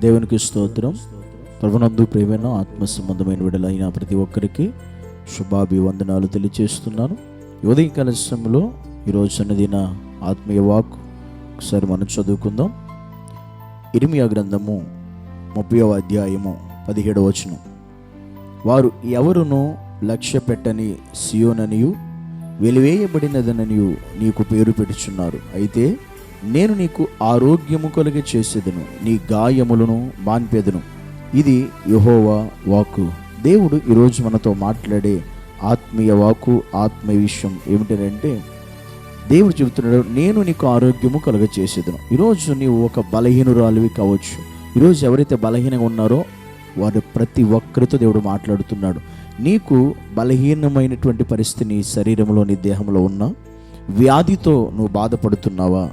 దేవునికి స్తోత్రం. ప్రభునందు ప్రేమైన ఆత్మ సంబంధమైన విడలైన ప్రతి ఒక్కరికి శుభాభివందనాలు తెలియజేస్తున్నాను ఈ ఉదయకాల సమయంలో ఈరోజు సన్నదిన ఆత్మీయ వాక్ ఒకసారి మనం చదువుకుందాం. ఇరిమియా గ్రంథము ముప్పైవ అధ్యాయము పదిహేడవ వచనం. వారు ఎవరునూ లక్ష్య పెట్టని సియోననియు వెలివేయబడినదననియు నీకు పేరు పెట్టుచున్నారు అయితే నేను నీకు ఆరోగ్యము కలిగి చేసేదను నీ గాయములను మాన్పేదను. ఇది యహోవా వాక్కు. దేవుడు ఈరోజు మనతో మాట్లాడే ఆత్మీయ వాక్కు ఆత్మీయ విషయం ఏమిటంటే దేవుడు చెబుతున్నాడు నేను నీకు ఆరోగ్యము కలుగ చేసేదను. ఈరోజు నీవు ఒక బలహీనురాలివి కావచ్చు. ఈరోజు ఎవరైతే బలహీనంగా ఉన్నారో వారు ప్రతి ఒక్కరితో దేవుడు మాట్లాడుతున్నాడు. నీకు బలహీనమైనటువంటి పరిస్థితి నీ శరీరంలో నీ దేహంలో ఉన్నా వ్యాధితో నువ్వు బాధపడుతున్నావా?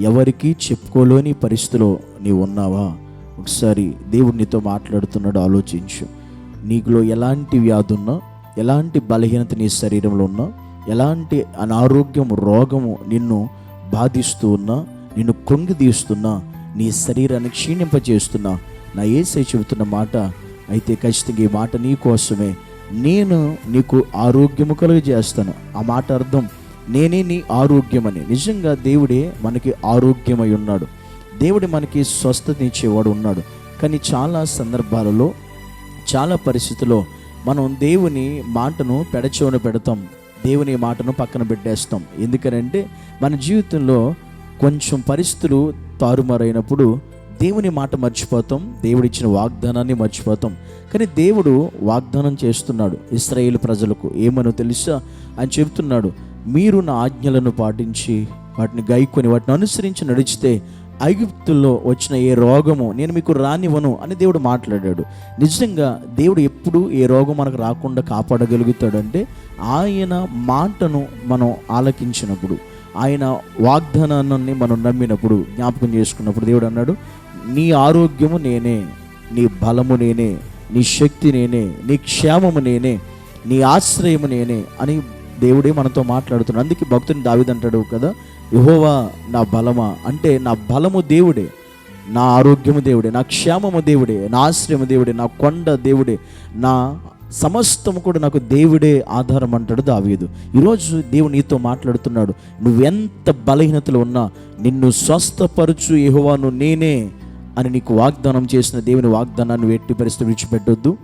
ఎవరికి చెప్పుకోలేని పరిస్థితిలో నీవు ఉన్నావా? ఒకసారి దేవుడు నీతో మాట్లాడుతున్నాడు ఆలోచించు. నీకులో ఎలాంటి వ్యాధి ఉన్నా ఎలాంటి బలహీనత నీ శరీరంలో ఉన్నా ఎలాంటి అనారోగ్యం రోగము నిన్ను బాధిస్తూ ఉన్నా నిన్ను కృంగిదీస్తున్నా నీ శరీరాన్ని క్షీణింపజేస్తున్నా నా ఏసై చెబుతున్న మాట అయితే ఖచ్చితంగా ఈ మాట నీ కోసమే. నేను నీకు ఆరోగ్యము కలుగజేస్తాను. ఆ మాట అర్థం నేనే నీ ఆరోగ్యమని. నిజంగా దేవుడే మనకి ఆరోగ్యమై ఉన్నాడు. దేవుడు మనకి స్వస్థతనిచ్చేవాడు ఉన్నాడు. కానీ చాలా సందర్భాలలో చాలా పరిస్థితుల్లో మనం దేవుని మాటను పెడచోన పెడతాం. దేవుని మాటను పక్కన పెట్టేస్తాం. ఎందుకనంటే మన జీవితంలో కొంచెం పరిస్థితులు తారుమారైనప్పుడు దేవుని మాట మర్చిపోతాం. దేవుడిచ్చిన వాగ్దానాన్ని మర్చిపోతాం. కానీ దేవుడు వాగ్దానం చేస్తున్నాడు ఇస్రాయేల్ ప్రజలకు. ఏమనో తెలుసా? అని చెబుతున్నాడు. మీరు నా ఆజ్ఞలను పాటించి వాటిని గైకొని వాటిని అనుసరించి నడిచితే ఐగుప్తుల్లో వచ్చిన ఏ రోగము నేను మీకు రానివ్వను అని దేవుడు మాట్లాడాడు. నిజంగా దేవుడు ఎప్పుడు ఏ రోగం మనకు రాకుండా కాపాడగలుగుతాడంటే ఆయన మాటను మనం ఆలకించినప్పుడు ఆయన వాగ్దానాన్ని మనం నమ్మినప్పుడు జ్ఞాపకం చేసుకున్నప్పుడు దేవుడు అన్నాడు నీ ఆరోగ్యము నేనే నీ బలము నేనే నీ శక్తి నేనే నీ క్షేమము నేనే నీ ఆశ్రయము నేనే అని దేవుడే మనతో మాట్లాడుతున్నాడు. అందుకే భక్తుని దావిదంటాడు కదా యహోవా నా బలమా? అంటే నా బలము దేవుడే నా ఆరోగ్యము దేవుడే నా క్షేమము దేవుడే నా ఆశ్రయము దేవుడే నా కొండ దేవుడే నా సమస్తము కూడా నాకు దేవుడే ఆధారం అంటాడు దావీదు. ఈరోజు దేవుడు నీతో మాట్లాడుతున్నాడు. నువ్వెంత బలహీనతలు ఉన్నా నిన్ను స్వస్థపరచు యహోవాను నేనే అని నీకు వాగ్దానం చేసిన దేవుని వాగ్దానాన్ని ఎట్టి పరిస్థితి విడిచిపెట్టొద్దు.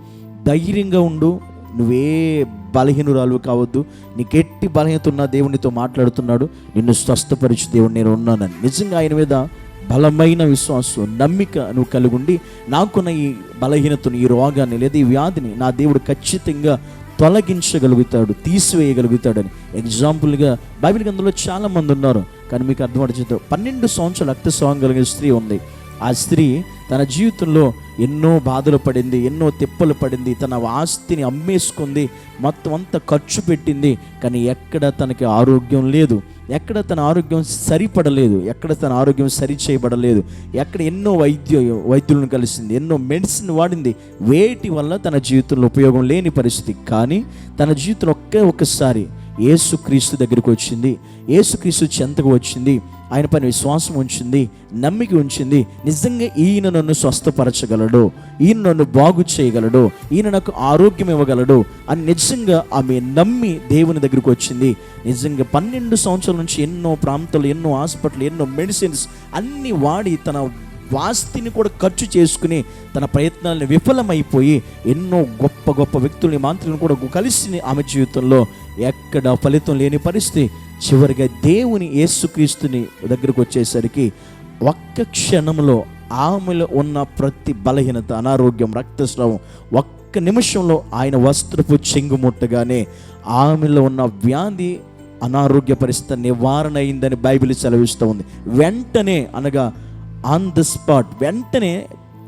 ధైర్యంగా ఉండు నువ్వే బలహీనురాలు కావద్దు. నీకు ఎట్టి బలహీనత ఉన్న దేవునితో మాట్లాడుతున్నాడు. నిన్ను స్వస్థపరిచి దేవుడు నేను ఉన్నానని. నిజంగా ఆయన మీద బలమైన విశ్వాసం నమ్మిక నువ్వు కలిగి ఉండి నాకున్న ఈ బలహీనతను ఈ రోగాన్ని లేదా ఈ వ్యాధిని నా దేవుడు ఖచ్చితంగా తొలగించగలుగుతాడు తీసివేయగలుగుతాడని. ఎగ్జాంపుల్గా బైబిల్ గ్రంథంలో చాలా మంది ఉన్నారు. కానీ మీకు అర్థమవుతుంది పన్నెండు సంవత్సరాలు రక్తస్రావం కలిగిన స్త్రీ ఉంది. ఆ స్త్రీ తన జీవితంలో ఎన్నో బాధలు పడింది ఎన్నో తిప్పలు పడింది తన ఆస్తిని అమ్మేసుకుంది మొత్తం అంతా ఖర్చు పెట్టింది. కానీ ఎక్కడ తనకి ఆరోగ్యం లేదు ఎక్కడ తన ఆరోగ్యం సరిపడలేదు ఎక్కడ తన ఆరోగ్యం సరి చేయబడలేదు ఎక్కడ ఎన్నో వైద్య వైద్యులను కలిసింది ఎన్నో మెడిసిన్ వాడింది. వేటి వల్ల తన జీవితంలో ఉపయోగం లేని పరిస్థితి. కానీ తన జీవితంలో ఒకే ఒక్కసారి ఏసుక్రీస్తు దగ్గరికి వచ్చింది. ఏసుక్రీస్తు చెంతకు వచ్చింది? ఆయన పైన విశ్వాసం ఉంచింది నమ్మిక ఉంచింది. నిజంగా ఈయన నన్ను స్వస్థపరచగలడు ఈయన నన్ను బాగు చేయగలడు ఈయన నాకు ఆరోగ్యం ఇవ్వగలడు అని నిజంగా ఆమె నమ్మి దేవుని దగ్గరికి వచ్చింది. నిజంగా పన్నెండు సంవత్సరాల నుంచి ఎన్నో ప్రాంతాలు ఎన్నో హాస్పిటల్ ఎన్నో మెడిసిన్స్ అన్నీ వాడి తన వాస్తిని కూడా ఖర్చు చేసుకుని తన ప్రయత్నాలను విఫలమైపోయి ఎన్నో గొప్ప గొప్ప వ్యక్తుల్ని మాంత్రులను కూడా కలిసి ఆమె జీవితంలో ఎక్కడ ఫలితం లేని పరిస్థితి. చివరిగా దేవుని యేసుక్రీస్తుని దగ్గరకు వచ్చేసరికి ఒక్క క్షణంలో ఆమెలో ఉన్న ప్రతి బలహీనత అనారోగ్యం రక్తస్రావం ఒక్క నిమిషంలో ఆయన వస్త్రపు చెంగు ముట్టగానే ఆమెలో ఉన్న వ్యాధి అనారోగ్య పరిస్థితి నివారణ అయిందని బైబిల్ సెలవిస్తూ ఉంది. వెంటనే అనగా ఆన్ ద స్పాట్ వెంటనే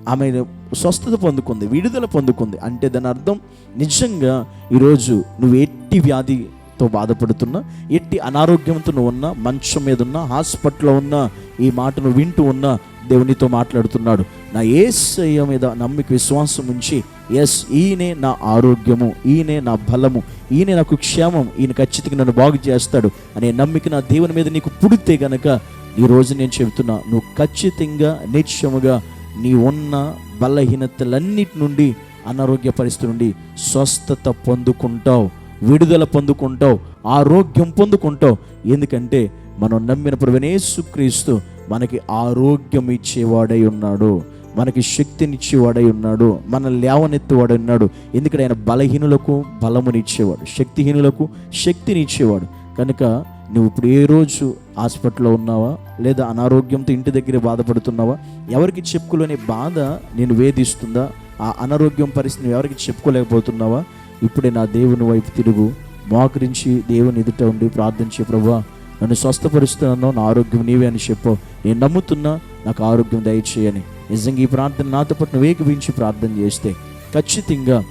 ఆమె స్వస్థత పొందుకుంది విడుదల పొందుకుంది. అంటే దాని అర్థం నిజంగా ఈరోజు నువ్వు ఎట్టి వ్యాధితో బాధపడుతున్నా ఎట్టి అనారోగ్యంతో నువ్వు ఉన్నా మంచం మీద ఉన్నా హాస్పిటల్లో ఉన్నా ఈ మాటను వింటూ ఉన్నా దేవునితో మాట్లాడుతున్నాడు. నా ఏసయ్య మీద నమ్మిక విశ్వాసం ఉంచి ఎస్ ఈయనే నా ఆరోగ్యము ఈయనే నా బలము ఈయనే నాకు క్షేమం ఈయన ఖచ్చితంగా నన్ను బాగు చేస్తాడు అనే నమ్మిక నా దేవుని మీద నీకు పుడితే గనక ఈ రోజు నేను చెబుతున్నా నువ్వు ఖచ్చితంగా నిత్యముగా నీ ఉన్న బలహీనతలన్నిటి నుండి అనారోగ్య పరిస్థితి నుండి స్వస్థత పొందుకుంటావు విడుదల పొందుకుంటావు ఆరోగ్యం పొందుకుంటావు. ఎందుకంటే మనం నమ్మిన ప్రభునేసుక్రీస్తు మనకి ఆరోగ్యం ఇచ్చేవాడై ఉన్నాడు. మనకి శక్తినిచ్చేవాడై ఉన్నాడు. మన లేవనెత్తువాడై ఉన్నాడు. ఎందుకంటే ఆయన బలహీనులకు బలమునిచ్చేవాడు శక్తిహీనులకు శక్తినిచ్చేవాడు కనుక నువ్వు ఇప్పుడు ఏ రోజు హాస్పిటల్లో ఉన్నావా? లేదా అనారోగ్యంతో ఇంటి దగ్గర బాధపడుతున్నావా? ఎవరికి చెప్పుకోలేని బాధ నేను వేధిస్తుందా? ఆ అనారోగ్యం పరిస్థితి నువ్వు ఎవరికి చెప్పుకోలేకపోతున్నావా? ఇప్పుడే నా దేవుని వైపు తిరుగు. మోకరించి దేవుని ఎదుట ఉండి ప్రార్థించే ప్రభా. నన్ను స్వస్థపరుస్తున్నాను నా ఆరోగ్యం నీవే అని చెప్పు. నేను నమ్ముతున్నా నాకు ఆరోగ్యం దయచేయని. నిజంగా ఈ ప్రార్థన నాతో పాటు నువ్వు ఏకవించి ప్రార్థన చేస్తే ఖచ్చితంగా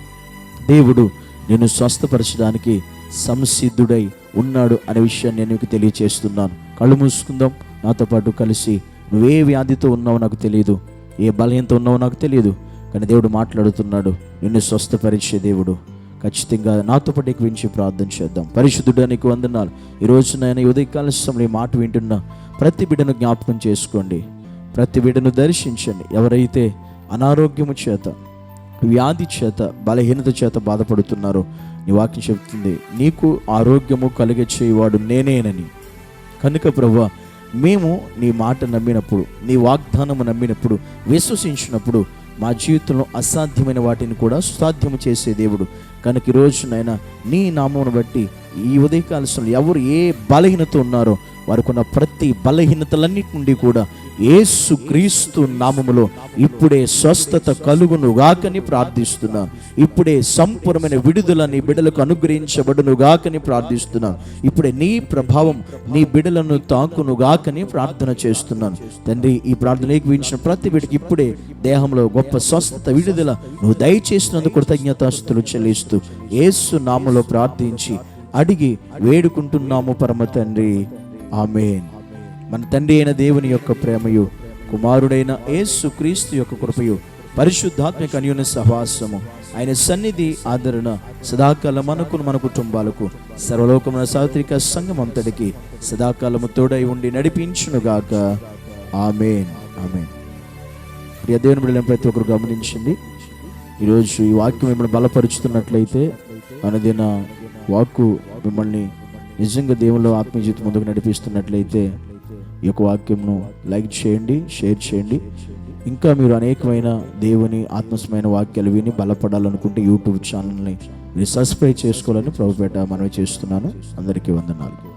దేవుడు నేను స్వస్థపరచడానికి సంసిద్ధుడై ఉన్నాడు అనే విషయాన్ని నేను మీకు తెలియచేస్తున్నాను. కళ్ళు మూసుకుందాం. నాతో పాటు కలిసి నువ్వే వ్యాధితో ఉన్నావో నాకు తెలియదు. ఏ బలహీనత ఉన్నావో నాకు తెలియదు. కానీ దేవుడు మాట్లాడుతున్నాడు. నిన్ను స్వస్థపరిచే దేవుడు. ఖచ్చితంగా నాతో పాటు ఎక్కించి ప్రార్థన చేద్దాం. పరిశుద్ధుడు నీకు వందనాలు. ఈరోజు నేను ఉదయకాల సమయంలో ఈ మాట వింటున్నా ప్రతి బిడ్డను జ్ఞాపకం చేసుకోండి. ప్రతి బిడ్డను దర్శించండి. ఎవరైతే అనారోగ్యము చేత వ్యాధి చేత బలహీనత చేత బాధపడుతున్నారో నీ వాక్యం చెబుతుంది నీకు ఆరోగ్యము కలిగ చేయవాడు నేనేనని. కనుక ప్రభు మేము నీ మాట నమ్మినప్పుడు నీ వాగ్దానము నమ్మినప్పుడు విశ్వసించినప్పుడు మా జీవితంలో అసాధ్యమైన వాటిని కూడా సుసాధ్యము చేసే దేవుడు. కనుక ఈరోజు నాయన నీ నామమును బట్టి ఈ ఉదయకాల సమయంలో ఎవరు ఏ బలహీనత ఉన్నారో వారికి ఉన్న ప్రతి బలహీనతలన్నిటి నుండి కూడా ఏసు క్రీస్తు నామములో ఇప్పుడే స్వస్థత కలుగును గాకని ప్రార్థిస్తున్నాను. ఇప్పుడే సంపూర్ణమైన విడుదల నీ బిడ్డలకు అనుగ్రహించబడును గాకని ప్రార్థిస్తున్నాను. ఇప్పుడే నీ ప్రభావం నీ బిడలను తాకును గాకని ప్రార్థన చేస్తున్నాను. తండ్రి ఈ ప్రార్థన ఏకీవించిన ప్రతి బిడ్డకి ఇప్పుడే దేహంలో గొప్ప స్వస్థత విడుదల నువ్వు దయచేసినందుకు కృతజ్ఞతాస్తులు చెల్లిస్తూ ఏసు నామలో ప్రార్థించి అడిగి వేడుకుంటున్నాము పరమ తండ్రి. ఆమెన్. మన తండ్రి అయిన దేవుని యొక్క ప్రేమయు కుమారుడైన యేసు క్రీస్తు యొక్క కృపయు పరిశుద్ధాత్మిక అన్యోన్య సహవాసము ఆయన సన్నిధి ఆదరణ సదాకాలం మనకు మన కుటుంబాలకు సర్వలోకమున సాత్విక సంఘం అంతటికి సదాకాలము తోడై ఉండి నడిపించునుగాక. ఆమెన్. ఆమెన్. ప్రియ దేవుని బిడ్డలను ప్రతి ఒక్కరు గమనించండి. ఈరోజు ఈ వాక్యం మిమ్మల్ని బలపరుచుతున్నట్లయితే అనుదిన వాక్కు మిమ్మల్ని నిజంగా దేవుల్లో ఆత్మీయ జీవితం ముందుకు నడిపిస్తున్నట్లయితే ఈ యొక్క వాక్యంను లైక్ చేయండి షేర్ చేయండి. ఇంకా మీరు అనేకమైన దేవుని ఆత్మస్మైన వాక్యాలు విని బలపడాలనుకుంటే యూట్యూబ్ ఛానల్ని మీరు సబ్స్క్రైబ్ చేసుకోవాలని ప్రభుపేట మనవి చేస్తున్నాను. అందరికీ వందనాలు.